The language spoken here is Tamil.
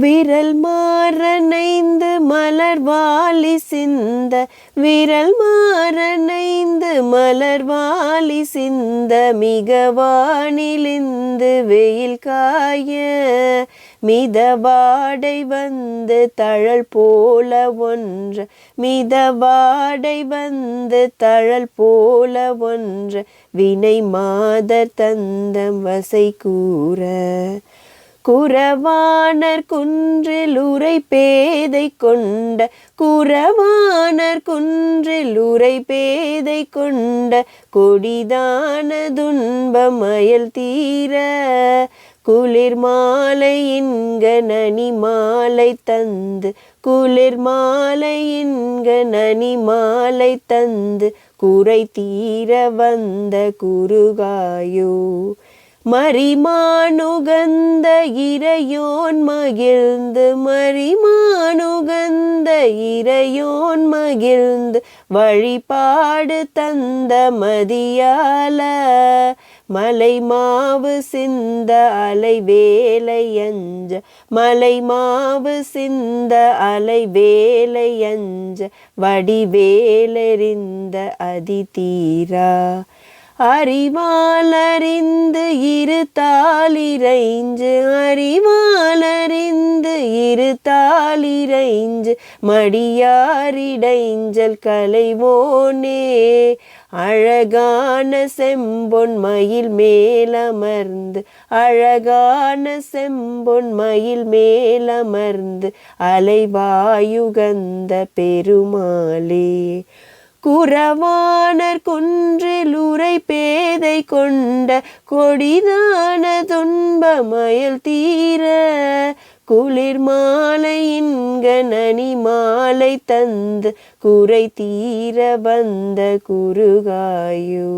விரல் மாறனைந்து மலர் வாலி சிந்த விரல் மாறனைந்து மலர் வாலி சிந்த மிக வானிலிந்து வெயில் காய மிதவாடை வந்து தழல் போல ஒன்ற மிதவாடை வந்து தழல் போல ஒன்று வினை மாதர் தந்தம் வசை கூற. குறவானர் குன்றில் உரை பேதை கொண்ட குறவானர் குன்றில் உரை பேதை கொண்ட கொடிதான துன்பமயல் தீர குளிர் மாலை இன்க நனி மாலை தந்து குளிர் மாலை இன்க நனி மாலை தந்து குறை தீர வந்த குருகாயோ மரிமானுகந்த இறையோன் மகிழ்ந்து மரிமானுகந்த இறையோன் மகிழ்ந்து வழிபாடு தந்த மதியால மலை மாவு சிந்த அலை வேலையஞ்ச மலை மாவு சிந்த அலை வேலையஞ்ச வடிவேலெறிந்த அதிதீரா. அறிவாலறிந்து இரு தாளிரைஞ்சு அறிவாலறிந்து இரு தாளிரைஞ்சு மடியாரிடைஞ்சல் கலைவோனே. அழகான செம்பொன் மயில் மேலமர்ந்து அழகான செம்பொன் மயில் மேலமர்ந்து அலைவாயுகந்த பெருமாளே. குறவானர் குன்றில் உரை பேதை கொண்ட கொடிதான துன்பமயல் தீர குளிர் மாலை இன்க நனி மாலை தந்து குறை தீர வந்த குருகாயோ